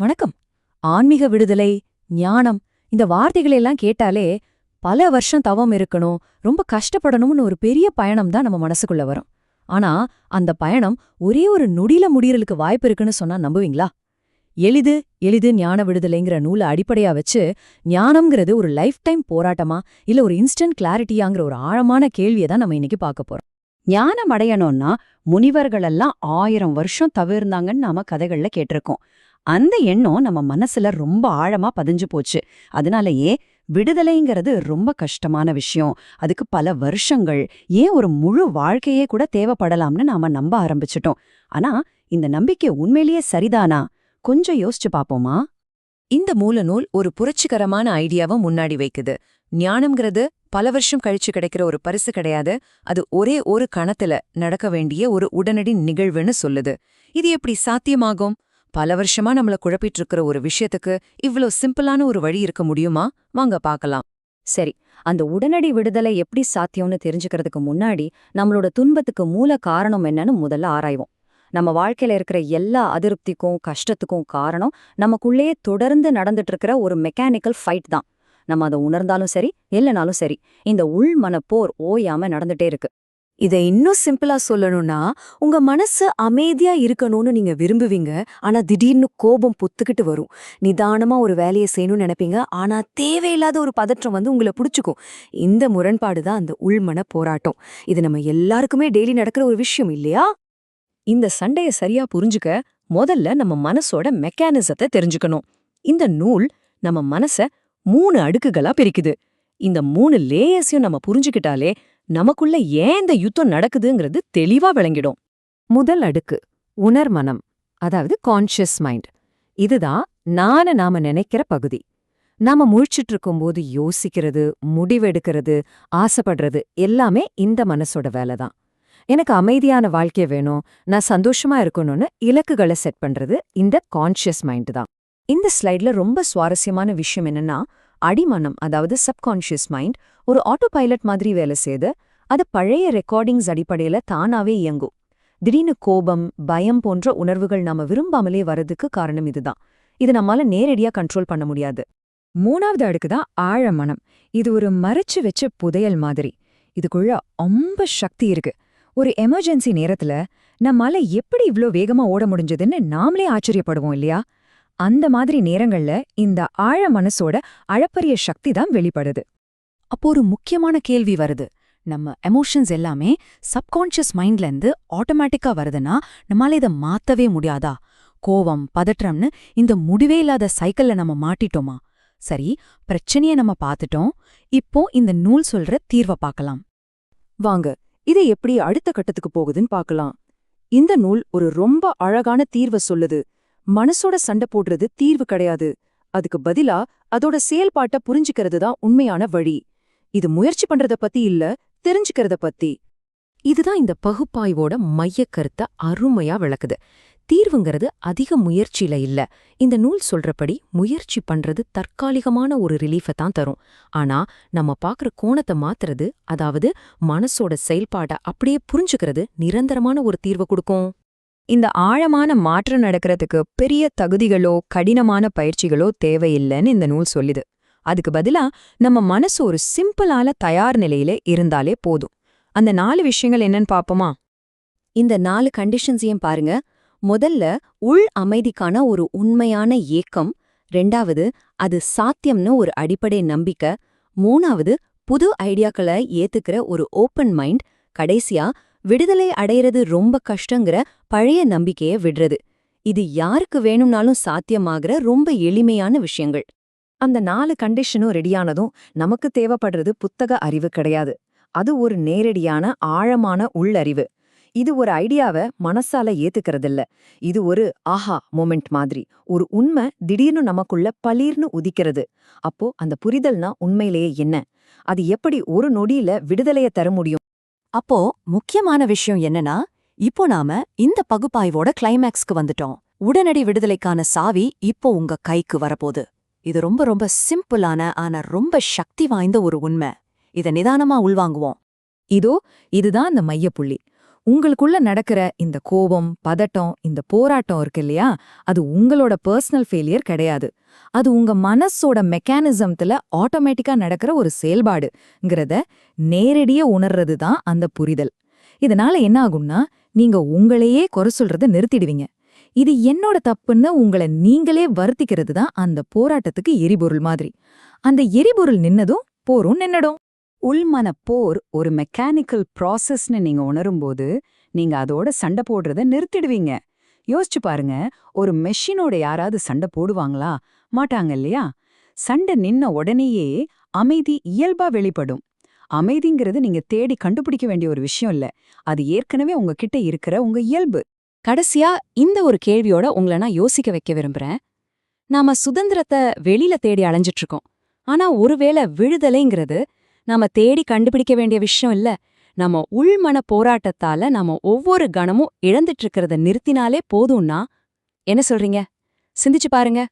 வணக்கம். ஆன்மீக விடுதலை ஞானம் இந்த வார்த்தைகளெல்லாம் கேட்டாலே பல வருஷம் தவம் இருக்கணும் ரொம்ப கஷ்டப்படணும்னு ஒரு பெரிய பயணம் தான் நம்ம மனசுக்குள்ள வரும். ஆனா அந்த பயணம் ஒரே ஒரு நொடியில முடியறதுக்கு வாய்ப்பு இருக்குன்னு சொன்னா நம்புவீங்களா? எளிது எளிது ஞான விடுதலைங்கிற நூலை அடிப்படையா வச்சு ஞானம்ங்கிறது ஒரு லைஃப் டைம் போராட்டமா இல்ல ஒரு இன்ஸ்டன்ட் கிளாரிட்டியாங்கிற ஒரு ஆழமான கேள்வியை தான் நம்ம இன்னைக்கு பார்க்க போறோம். ஞானம் அடையணும்னா முனிவர்களெல்லாம் ஆயிரம் வருஷம் தவிர்ந்தாங்கன்னு நாம கதைகள்ல கேட்டிருக்கோம். அந்த எண்ணம் நம்ம மனசுல ரொம்ப ஆழமா பதிஞ்சு போச்சு. அதனாலயே விடுதலைங்கிறது ரொம்ப கஷ்டமான விஷயம். அதுக்கு பல வருஷங்கள் ஏன் ஒரு முழு வாழ்க்கையே கூட தேவைப்படலாம்னு நாம நம்ப ஆரம்பிச்சிட்டோம். ஆனா இந்த நம்பிக்கை உண்மையிலேயே சரிதானா? கொஞ்சம் யோசிச்சு பாப்போமா? இந்த மூலநூல் ஒரு புரட்சிகரமான ஐடியாவை முன்னாடி வைக்குது. ஞானம்ங்கிறது பல வருஷம் கழிச்சு கிடைக்கிற ஒரு பரிசு கிடையாது. அது ஒரே ஒரு கணத்துல நடக்க வேண்டிய ஒரு உடனடி நிகழ்வுன்னு சொல்லுது. இது எப்படி சாத்தியமாகும்? பல வருஷமா நம்மள குழப்பிட்டு இருக்கிற ஒரு விஷயத்துக்கு இவ்ளோ சிம்பிளான ஒரு வழி இருக்க முடியுமா? வாங்க பார்க்கலாம் சரி அந்த உடனடி விடுதலை எப்படி சாத்தியம்னு தெரிஞ்சுக்கிறதுக்கு முன்னாடி நம்மளோட துன்பத்துக்கு மூல காரணம் என்னன்னு முதல்ல ஆராய்வோம். நம்ம வாழ்க்கையில இருக்கிற எல்லா அதிருப்திக்கும் கஷ்டத்துக்கும் காரணம் நமக்குள்ளேயே தொடர்ந்து நடந்துட்டு இருக்கிற ஒரு மெக்கானிக்கல் ஃபைட் தான். நம்ம அதை உணர்ந்தாலும் சரி இல்லைனாலும் சரி இந்த உள் மனப்போர் ஓயாம நடந்துட்டே இருக்கு. இதை இன்னும் சிம்பிளா சொல்லணும்னா உங்க மனசு அமைதியா இருக்கணும்னு நீங்க விரும்புவீங்க. ஆனா திடீர்னு கோபம் பொத்துக்கிட்டு வரும். நிதானமா ஒரு வேலையை செய்யணும்னு நினைப்பீங்க. ஆனா தேவையில்லாத ஒரு பதற்றம் வந்து உங்களை பிடிச்சிக்கும். இந்த முரண்பாடு தான் அந்த உள்மன போராட்டம். இது நம்ம எல்லாருக்குமே டெய்லி நடக்கிற ஒரு விஷயம் இல்லையா? இந்த சண்டைய சரியா புரிஞ்சுக்க முதல்ல நம்ம மனசோட மெக்கானிசத்தை தெரிஞ்சுக்கணும். இந்த நூல் நம்ம மனச மூணு அடுக்குகளா பிரிக்குது. இந்த மூணு லேயர்ஸையும் நம்ம புரிஞ்சுக்கிட்டாலே நமக்குள்ள ஏன் இந்த யுத்தம் நடக்குதுங்கிறது தெளிவா விளங்கிடும். முதல் அடுக்கு உணர்மனம் அதாவது கான்ஷியஸ் மைண்ட் இதுதான் நான நாம நினைக்கிற பகுதி. நாம முழிச்சிட்டு இருக்கும்போது யோசிக்கிறது முடிவெடுக்கிறது ஆசைப்படுறது எல்லாமே இந்த மனசோட வேலை தான் எனக்கு அமைதியான வாழ்க்கை வேணும் நான் சந்தோஷமா இருக்கணும்னு இலக்குகளை செட் பண்றது இந்த கான்ஷியஸ் மைண்ட் தான். இந்த ஸ்லைட்ல ரொம்ப சுவாரஸ்யமான விஷயம் என்னன்னா அடிமனம் அதாவது சப்கான்ஷியஸ் மைண்ட் ஒரு ஆட்டோ பைலட் மாதிரி வேலை செய்து அது பழைய ரெக்கார்டிங்ஸ் அடிப்படையில தானாவே இயங்கும். திடீர்னு கோபம் பயம் போன்ற உணர்வுகள் நாம விரும்பாமலே வரதுக்கு காரணம் இதுதான். இது நம்மால நேரடியா கண்ட்ரோல் பண்ண முடியாது. மூணாவது அடுக்கு தான் ஆழமனம். இது ஒரு மறைச்சு வச்ச புதையல் மாதிரி. இதுக்குள்ள ரொம்ப சக்தி இருக்கு. ஒரு எமர்ஜென்சி நேரத்துல நம்மால எப்படி இவ்ளோ வேகமா ஓட முடிஞ்சதுன்னு நாமளே ஆச்சரியப்படுவோம் இல்லையா? அந்த மாதிரி நேரங்கள்ல இந்த ஆழ மனசோட அழப்பரிய சக்தி தான் வெளிப்படுது. அப்போ ஒரு முக்கியமான கேள்வி வருது. நம்ம எமோஷன்ஸ் எல்லாமே சப்கான்ஷியஸ் மைண்ட்ல இருந்து ஆட்டோமேட்டிக்கா வருதுன்னா நம்மளால இதை மாத்தவே முடியாதா? கோவம் பதற்றம்னு இந்த முடிவே இல்லாத சைக்கிள்ல நம்ம மாட்டிட்டோமா? சரி பிரச்சனைய நம்ம பார்த்துட்டோம். இப்போ இந்த நூல் சொல்ற தீர்வை பார்க்கலாம். வாங்க இதை எப்படி அடுத்த கட்டத்துக்கு போகுதுன்னு பார்க்கலாம். இந்த நூல் ஒரு ரொம்ப அழகான தீர்வை சொல்லுது. மனசோட சண்டை போடுறது தீர்வு கிடையாது. அதுக்கு பதிலா அதோட செயல்பாட்ட புரிஞ்சுக்கிறது தான் உண்மையான வழி. இது முயற்சி பண்றத பத்தி இல்ல தெரிஞ்சுக்கிறத பத்தி. இதுதான் இந்த பகுப்பாய்வோட மைய கருத்த அருமையா விளக்குது. தீர்வுங்கிறது அதிக முயற்சியில இல்ல. இந்த நூல் சொல்றபடி முயற்சி பண்றது தற்காலிகமான ஒரு ரிலீஃபை தான் தரும். ஆனா நம்ம பாக்குற கோணத்தை மாத்துறது அதாவது மனசோட செயல்பாட அப்படியே புரிஞ்சுக்கிறது நிரந்தரமான ஒரு தீர்வை கொடுக்கும். இந்த ஆழமான மாற்றம் நடக்கிறதுக்கு பெரிய தகுதிகளோ கடினமான பயிற்சிகளோ தேவையில்லைன்னு இந்த நூல் சொல்லுது. அதுக்கு பதிலா நம்ம மனசு ஒரு சிம்பிளான தயார் நிலையில இருந்தாலே போதும். அந்த நாலு விஷயங்கள் என்னன்னு பாப்போமா? இந்த நாலு கண்டிஷன்ஸையும் பாருங்க. முதல்ல உள் அமைதிக்கான ஒரு உண்மையான ஏக்கம். ரெண்டாவது அது சாத்தியம்னு ஒரு அடிப்படை நம்பிக்கை. மூணாவது புது ஐடியாக்களை ஏத்துக்கிற ஒரு ஓப்பன் மைண்ட் கடைசியா விடுதலை அடையிறது ரொம்ப கஷ்டங்கிற பழைய நம்பிக்கைய விடுறது. இது யாருக்கு வேணும்னாலும் சாத்தியமாகிற ரொம்ப எளிமையான விஷயங்கள். அந்த நாலு கண்டிஷனும் ரெடியானதும் நமக்கு தேவைப்படுறது புத்தக அறிவு கிடையாது. அது ஒரு நேரடியான ஆழமான உள்ளறிவு. இது ஒரு ஐடியாவை மனசால ஏத்துக்கறதில்ல. இது ஒரு ஆஹா மொமெண்ட் மாதிரி. ஒரு உண்மை திடீர்னு நமக்குள்ள பளீர்னு உதிக்கிறது. அப்போ அந்த புரிதல்னா உண்மையிலேயே என்ன? அது எப்படி ஒரு நொடியில விடுதலைய தர முடியும்? அப்போ முக்கியமான விஷயம் என்னன்னா இப்போ நாம இந்த பகுப்பாய்வோட கிளைமேக்ஸ்க்கு வந்துட்டோம். உடனடி விடுதலைக்கான சாவி இப்போ உங்க கைக்கு வரப்போகுது. இது ரொம்ப ரொம்ப சிம்பிளான ஆனா ரொம்ப சக்தி வாய்ந்த ஒரு உண்மை. இத நிதானமா உள்வாங்குவோம். இதோ இதுதான் இந்த மையப்புள்ளி. உங்களுக்குள்ள நடக்கிற இந்த கோபம் பதட்டம் இந்த போராட்டம் இருக்கு இல்லையா? அது உங்களோட பர்சனல் ஃபெயிலியர் கிடையாது. அது உங்க மனசோட மெக்கானிசம்ல ஆட்டோமேட்டிக்கா நடக்கிற ஒரு செயல்பாடுங்கிறத நேரடியா உணர்றது தான் அந்த புரிதல். இதனால என்ன ஆகும்னா நீங்க உங்களையே குறை சொல்றத நிறுத்திடுவீங்க. இது என்னோட தப்புன்னு உங்களை நீங்களே வருத்திக்கிறது தான் அந்த போராட்டத்துக்கு எரிபொருள் மாதிரி. அந்த எரிபொருள் நின்னதும் போரும் நின்னடும். உள்மன போர் ஒரு மெக்கானிக்கல் ப்ராசஸ்னு நீங்க உணரும்போது நீங்க அதோட சண்டை போடுறத நிறுத்திடுவீங்க. யோசிச்சு பாருங்க ஒரு மெஷினோட யாராவது சண்டை போடுவாங்களா? மாட்டாங்க இல்லையா? சண்டை நின்ன உடனேயே அமைதி இயல்பா வெளிப்படும். அமைதிங்கிறது நீங்க தேடி கண்டுபிடிக்க வேண்டிய ஒரு விஷயம் இல்ல. அது ஏற்கனவே உங்ககிட்ட இருக்கிற உங்க இயல்பு. கடைசியா இந்த ஒரு கேள்வியோட உங்களை நான் யோசிக்க வைக்க விரும்புறேன். நாம சுதந்திரத்தை வெளியில தேடி அலைஞ்சிட்டு இருக்கோம் ஆனா ஒருவேளை விழுதலைங்கிறது நாம தேடி கண்டுபிடிக்க வேண்டிய விஷயம் இல்ல. நம்ம உள்மன போராட்டத்தால நாம ஒவ்வொரு கணமும் இழந்துட்டு இருக்கிறத நிறுத்தினாலே போதும்னா என்ன சொல்றீங்க? சிந்திச்சு பாருங்க.